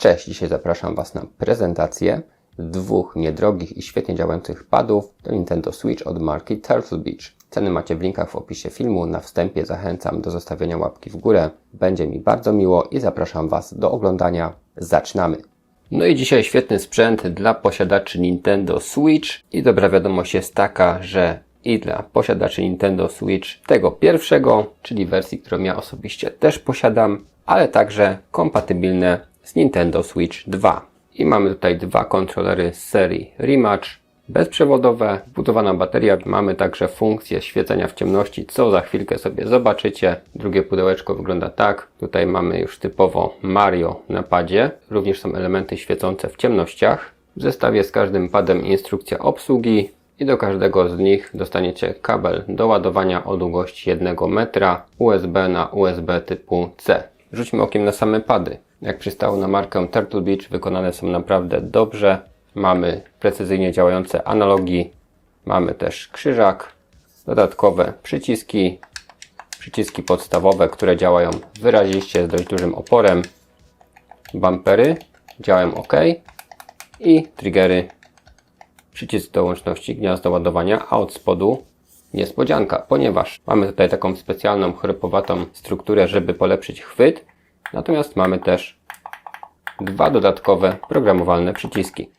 Cześć, dzisiaj zapraszam Was na prezentację dwóch niedrogich i świetnie działających padów do Nintendo Switch od marki Turtle Beach. Ceny macie w linkach w opisie filmu. Na wstępie zachęcam do zostawienia łapki w górę. Będzie mi bardzo miło i zapraszam Was do oglądania. Zaczynamy! No i dzisiaj świetny sprzęt dla posiadaczy Nintendo Switch i dobra wiadomość jest taka, że i dla posiadaczy Nintendo Switch tego pierwszego, czyli wersji, którą ja osobiście też posiadam, ale także kompatybilne z Nintendo Switch 2. I mamy tutaj dwa kontrolery z serii Rematch, bezprzewodowe, wbudowana bateria. Mamy także funkcję świecenia w ciemności, co za chwilkę sobie zobaczycie. Drugie pudełeczko wygląda tak. Tutaj mamy już typowo Mario na padzie. Również są elementy świecące w ciemnościach. W zestawie z każdym padem instrukcja obsługi, i do każdego z nich dostaniecie kabel do ładowania o długości 1 metra USB na USB typu C. Rzućmy okiem na same pady. Jak przystało na markę Turtle Beach, wykonane są naprawdę dobrze. Mamy precyzyjnie działające analogi, mamy też krzyżak, dodatkowe przyciski, przyciski podstawowe, które działają wyraziście z dość dużym oporem, bumpery działają ok. I triggery. Przycisk do łączności gniazdo ładowania, a od spodu niespodzianka, ponieważ mamy tutaj taką specjalną chropowatą strukturę, żeby polepszyć chwyt, natomiast mamy też dwa dodatkowe programowalne przyciski,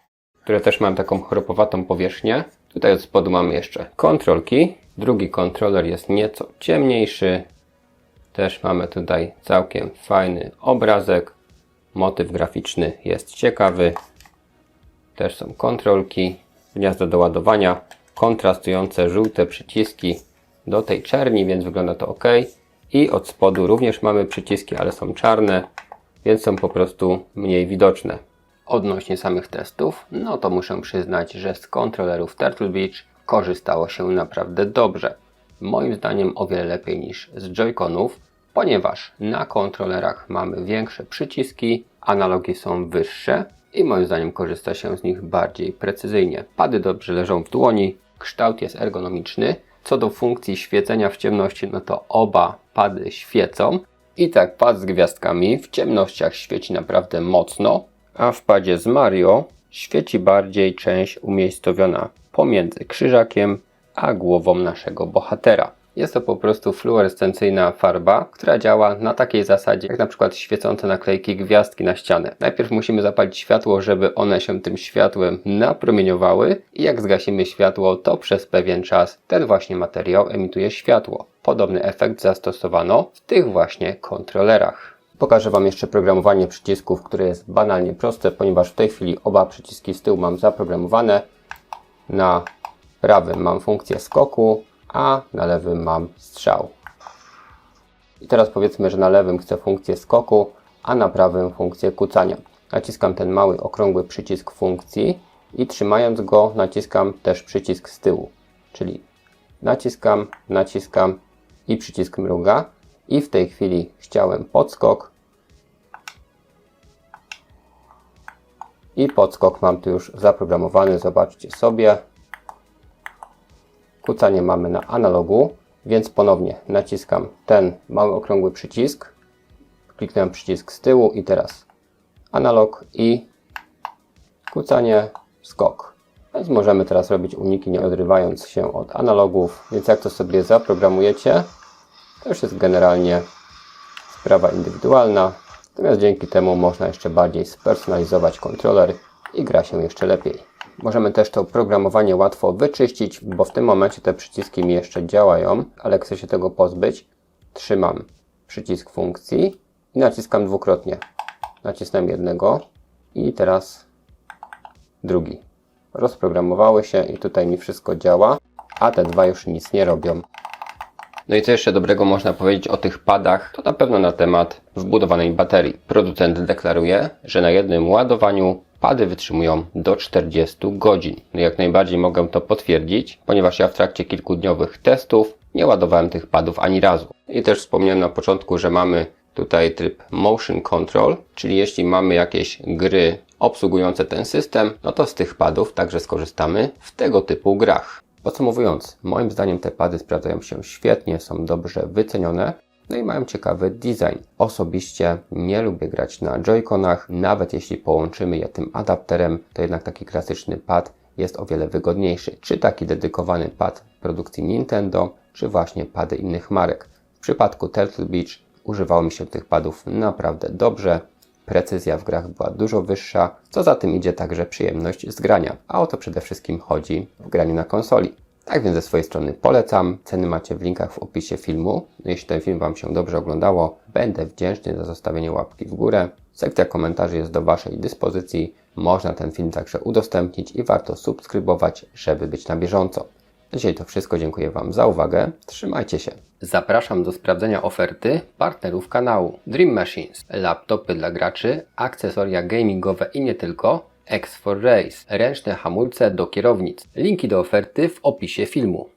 które też mają taką chropowatą powierzchnię. Tutaj od spodu mamy jeszcze kontrolki. Drugi kontroler jest nieco ciemniejszy. Też mamy tutaj całkiem fajny obrazek. Motyw graficzny jest ciekawy. Też są kontrolki gniazdo do ładowania, kontrastujące żółte przyciski do tej czerni, więc wygląda to ok. I od spodu również mamy przyciski, ale są czarne, więc są po prostu mniej widoczne. Odnośnie samych testów, no to muszę przyznać, że z kontrolerów Turtle Beach korzystało się naprawdę dobrze. Moim zdaniem o wiele lepiej niż z Joy-Conów, ponieważ na kontrolerach mamy większe przyciski, analogi są wyższe, i moim zdaniem korzysta się z nich bardziej precyzyjnie. Pady dobrze leżą w dłoni, kształt jest ergonomiczny. Co do funkcji świecenia w ciemności, no to oba pady świecą. I tak pad z gwiazdkami w ciemnościach świeci naprawdę mocno, a w padzie z Mario świeci bardziej część umiejscowiona pomiędzy krzyżakiem a głową naszego bohatera. Jest to po prostu fluorescencyjna farba, która działa na takiej zasadzie, jak na przykład świecące naklejki gwiazdki na ścianę. Najpierw musimy zapalić światło, żeby one się tym światłem napromieniowały i jak zgasimy światło, to przez pewien czas ten właśnie materiał emituje światło. Podobny efekt zastosowano w tych właśnie kontrolerach. Pokażę Wam jeszcze programowanie przycisków, które jest banalnie proste, ponieważ w tej chwili oba przyciski z tyłu mam zaprogramowane. Na prawym mam funkcję skoku, a na lewym mam strzał. I teraz powiedzmy, że na lewym chcę funkcję skoku, a na prawym funkcję kucania. Naciskam ten mały okrągły przycisk funkcji i trzymając go naciskam też przycisk z tyłu. Czyli naciskam, naciskam i przycisk mruga. I w tej chwili chciałem podskok. I podskok mam tu już zaprogramowany, zobaczcie sobie. Kucanie mamy na analogu, więc ponownie naciskam ten mały okrągły przycisk. Kliknąłem przycisk z tyłu i teraz analog i kucanie, skok. Więc możemy teraz robić uniki nie odrywając się od analogów, więc jak to sobie zaprogramujecie, to już jest generalnie sprawa indywidualna. Natomiast dzięki temu można jeszcze bardziej spersonalizować kontroler i gra się jeszcze lepiej. Możemy też to oprogramowanie łatwo wyczyścić, bo w tym momencie te przyciski mi jeszcze działają, ale chcę się tego pozbyć. Trzymam przycisk funkcji i naciskam dwukrotnie. Nacisnę jednego i teraz drugi. Rozprogramowały się i tutaj mi wszystko działa, a te dwa już nic nie robią. No i co jeszcze dobrego można powiedzieć o tych padach, to na pewno na temat wbudowanej baterii. Producent deklaruje, że na jednym ładowaniu Pady wytrzymują do 40 godzin. No jak najbardziej mogę to potwierdzić, ponieważ ja w trakcie kilkudniowych testów nie ładowałem tych padów ani razu. I też wspomniałem na początku, że mamy tutaj tryb Motion Control, czyli jeśli mamy jakieś gry obsługujące ten system, no to z tych padów także skorzystamy w tego typu grach. Podsumowując, moim zdaniem te pady sprawdzają się świetnie, są dobrze wycenione. No i mają ciekawy design. Osobiście nie lubię grać na Joy-Conach, nawet jeśli połączymy je tym adapterem, to jednak taki klasyczny pad jest o wiele wygodniejszy. Czy taki dedykowany pad produkcji Nintendo, czy właśnie pady innych marek. W przypadku Turtle Beach używało mi się tych padów naprawdę dobrze. Precyzja w grach była dużo wyższa, co za tym idzie także przyjemność z grania, a o to przede wszystkim chodzi w graniu na konsoli. Tak więc ze swojej strony polecam. Ceny macie w linkach w opisie filmu. No Jeśli ten film Wam się dobrze oglądało, będę wdzięczny za zostawienie łapki w górę. Sekcja komentarzy jest do Waszej dyspozycji. Można ten film także udostępnić i warto subskrybować, żeby być na bieżąco. Dzisiaj to wszystko. Dziękuję Wam za uwagę. Trzymajcie się. Zapraszam do sprawdzenia oferty partnerów kanału Dream Machines, laptopy dla graczy, akcesoria gamingowe i nie tylko, X4 Race, ręczne hamulce do kierownic. Linki do oferty w opisie filmu.